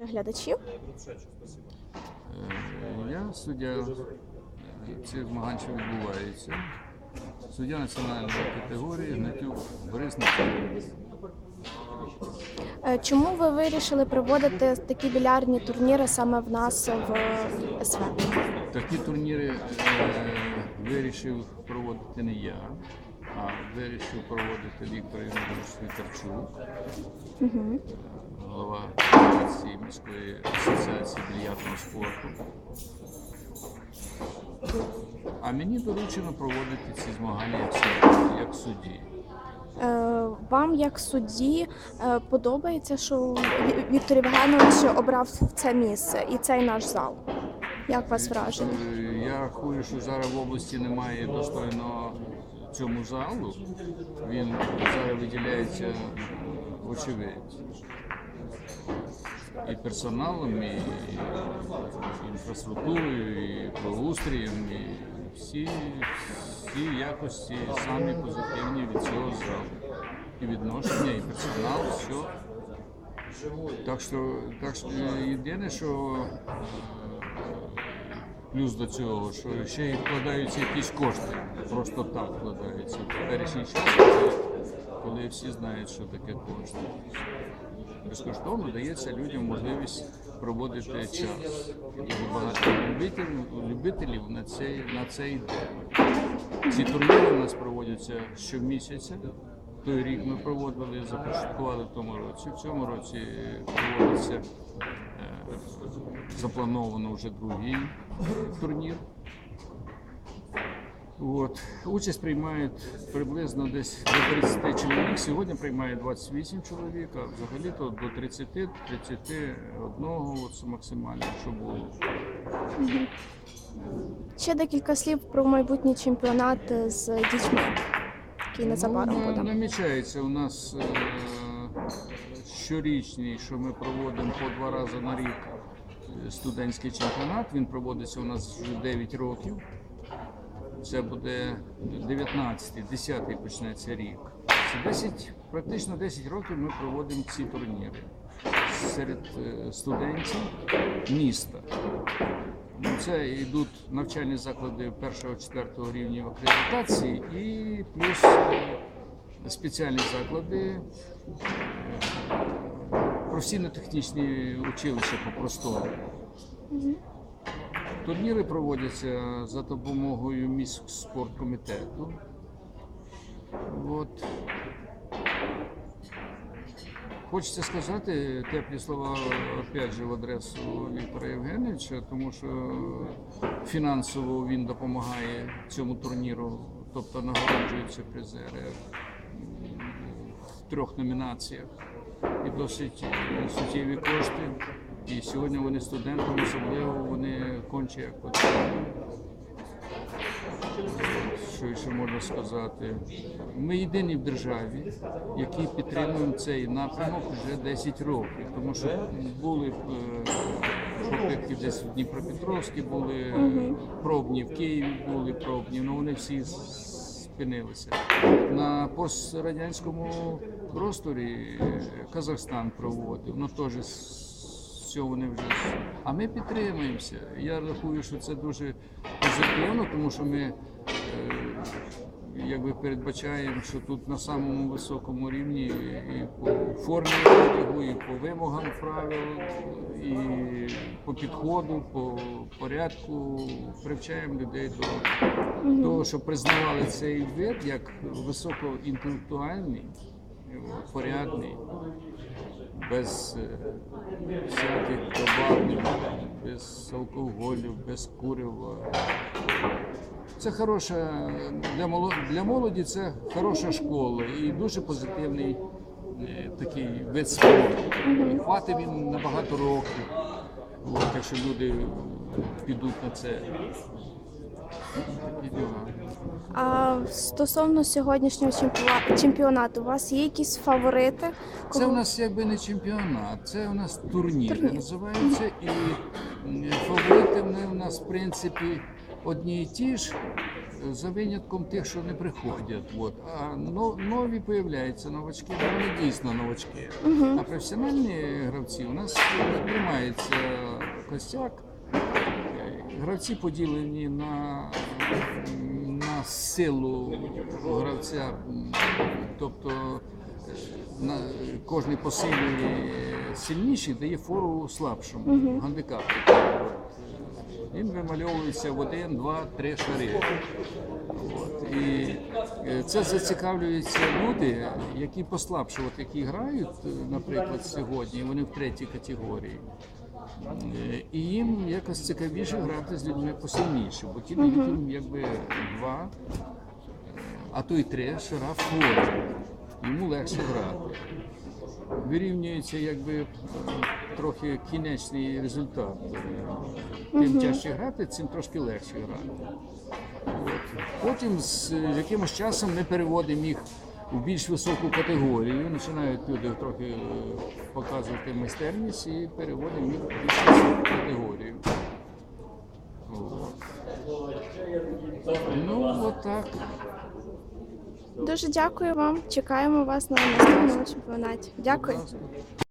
глядачів. Е, Я суддя цих змагань, що відбуваються. Суддя національної категорії Гнатюк Борис Національний. Е, Чому ви вирішили проводити такі білярні турніри саме в нас в СВ? Такі турніри е, вирішив проводити не я, а вирішив проводити Віктор Іванович Вікторчук, е, голова Федерації міської асоціації більярдного спорту. А мені доручено проводити ці змагання як судді- як судді. Е, Вам, як судді, е, подобається, що Ві- Віктор Євгенович обрав це місце і цей наш зал? Як вас враження? Е, Я рахую, що зараз в області немає достойного цьому залу. Він зараз виділяється вочевидь. І персоналом, і інфраструктурою, і благоустрієм, і всі, всі якості самі позитивні від цього залу. І відношення, і персонал, все. Так що, так що єдине, що е, плюс до цього, що ще й вкладаються якісь кошти. Просто так вкладаються. В теперішній час, коли всі знають, що таке кошти. Безкоштовно дається людям можливість проводити час. І багато любителів, на цей, на цей день. Ці турніри у нас проводяться щомісяця. Той рік ми проводили, започаткували в тому році. В цьому році проводиться е, заплановано вже другий турнір. От. Участь приймають приблизно десь до 30 чоловік. Сьогодні приймає 28 чоловік, а взагалі-то до 30-31 от максимально, що було. Ще декілька слів про майбутній чемпіонат з дітьми, який незабаром Ну, буде. намічається у нас е, щорічний, що ми проводимо по два рази на рік е, студентський чемпіонат. Він проводиться у нас вже 9 років. Це буде 19-й, 10-й почнеться рік. Це 10, практично 10 років ми проводимо ці турніри серед е, студентів міста. Ну, Це йдуть навчальні заклади першого-четвертого рівня акредитації і плюс е, спеціальні заклади, е, професійно-технічні училища по-простому. Турніри проводяться за допомогою міськспорткомітету. От. Хочеться сказати теплі слова опять же в адресу Віктора Євгеновича, тому що фінансово він допомагає цьому турніру, тобто нагороджуються призери в трьох номінаціях і досить суттєві кошти. І сьогодні вони студентам особливо вони конче як потрібно. Що ще можна сказати? Ми єдині в державі, які підтримуємо цей напрямок вже 10 років. Тому що були е, попитки десь в Дніпропетровській, були е, пробні в Києві, були пробні, але вони всі спинилися. На пострадянському просторі е, Казахстан проводив, ну теж все вони вже. А ми підтримуємося. Я рахую, що це дуже позитивно, тому що ми е, якби передбачаємо, що тут на самому високому рівні і по формі одягу, і по вимогам правил, і по підходу, по порядку привчаємо людей до того, щоб признавали цей вид як високоінтелектуальний, порядний без е, всяких добавок, без алкоголю, без курива. Це хороша для молоді, це хороша школа і дуже позитивний е, такий вид спорту. І хватить він на багато років, якщо люди підуть на це. А стосовно сьогоднішнього чемпіонату, у вас є якісь фаворити? Це у нас якби не чемпіонат, це у нас турніри Турнір. називаються. І фаворити вони у нас в принципі одні і ті ж. за винятком тих, що не приходять. От. А нові появляються новачки, вони дійсно новачки. А професіональні гравці у нас тримається костяк. Гравці поділені на, на силу гравця, тобто на, кожний по силі сильніший дає фору слабшому, гандикапу. Він вимальовується в один, два, три шари. От. І е, це зацікавлюються люди, які послабше, от які грають, наприклад, сьогодні, вони в третій категорії. І їм якось цікавіше грати з людьми посильніше, бо ті дають якби два, е, а то й три шара входять. Йому легше грати. Вирівнюється якби трохи кінечний результат. Тим тяжче грати, цим трошки легше грати. От. Потім з якимось часом ми переводимо їх у більш високу категорію. Починають люди трохи е, показувати майстерність і переводимо їх у більш високу категорію. Ну, отак. Дуже дякую вам. Чекаємо вас на наступному чемпіонаті. Дякую.